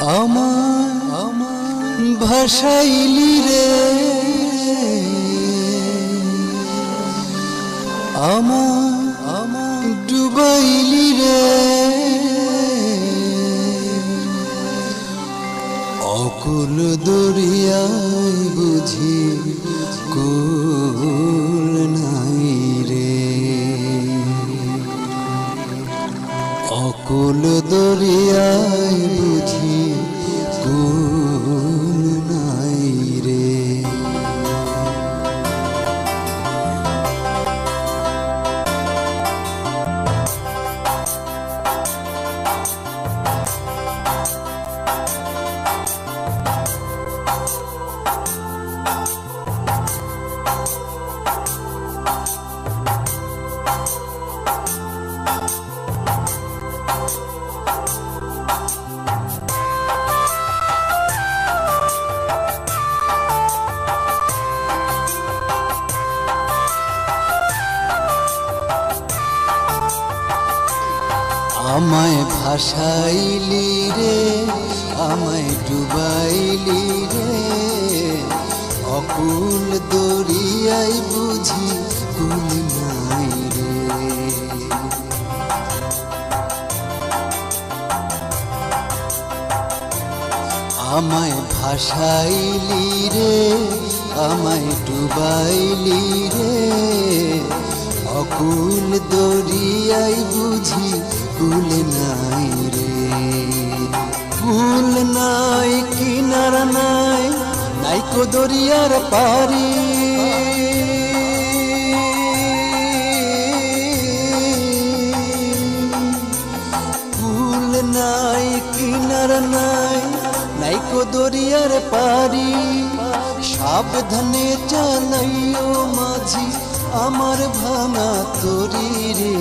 আমার ভাসাইলি রে। আমার ডুবাইলি রে। অকুল দরিয়ায় বুঝি কুল নাই। আমায় ভাসাইলি রে, আমায় ডুবাইলি রে। অকুল দরিয়াই বুঝি কুল নাই রে। আমায় ভাসাইলি রে, আমায় ডুবাইলি রে। অকুল দরিয়াই বুঝি কুল নাই রে। কুল নাই, কিনারা নাই নাই কো দরিয়ার পারি কুল নাই, কিনার নাই নাই কো দরিয়ার পারি সাবধানে চালাইও মাঝি, আমার ভাঙা তরি রে।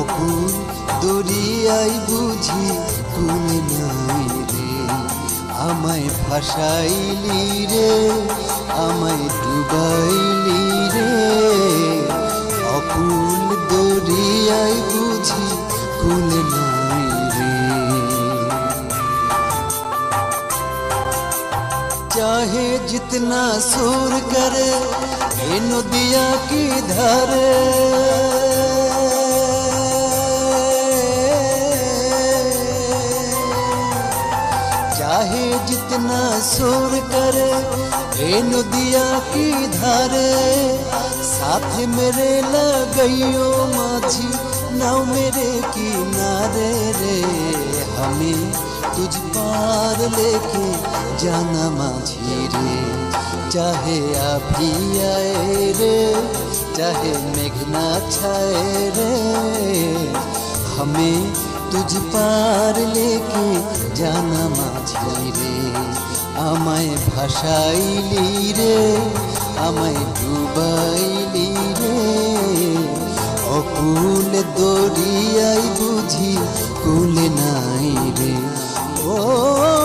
অকুল দরিয়াই বুঝি তুমি নই রে। আমায় ভাসাইলি রে, আমায় ডুবাইলি রে। অকুল দরিয়াই বুঝি কুলে নই চাহে জিতনা সুর করে, এ নদিয়া কি ধারে? चाहे जितना सुर करे ये नदिया की धारे। साथ मेरे लगइयो माझी, नाव मेरे किनारे रे। हमें तुझ पार लेके जाना माझी रे। चाहे अभी आए रे, चाहे मेघना छाए रे। हमें তুঝ পার লেকে জানা মাঝি রে আমায় ভাসাইলি রে, আমায় ডুবাইলি রে। অকুল দরিয়াই বুঝি কুলে নাই রে। ও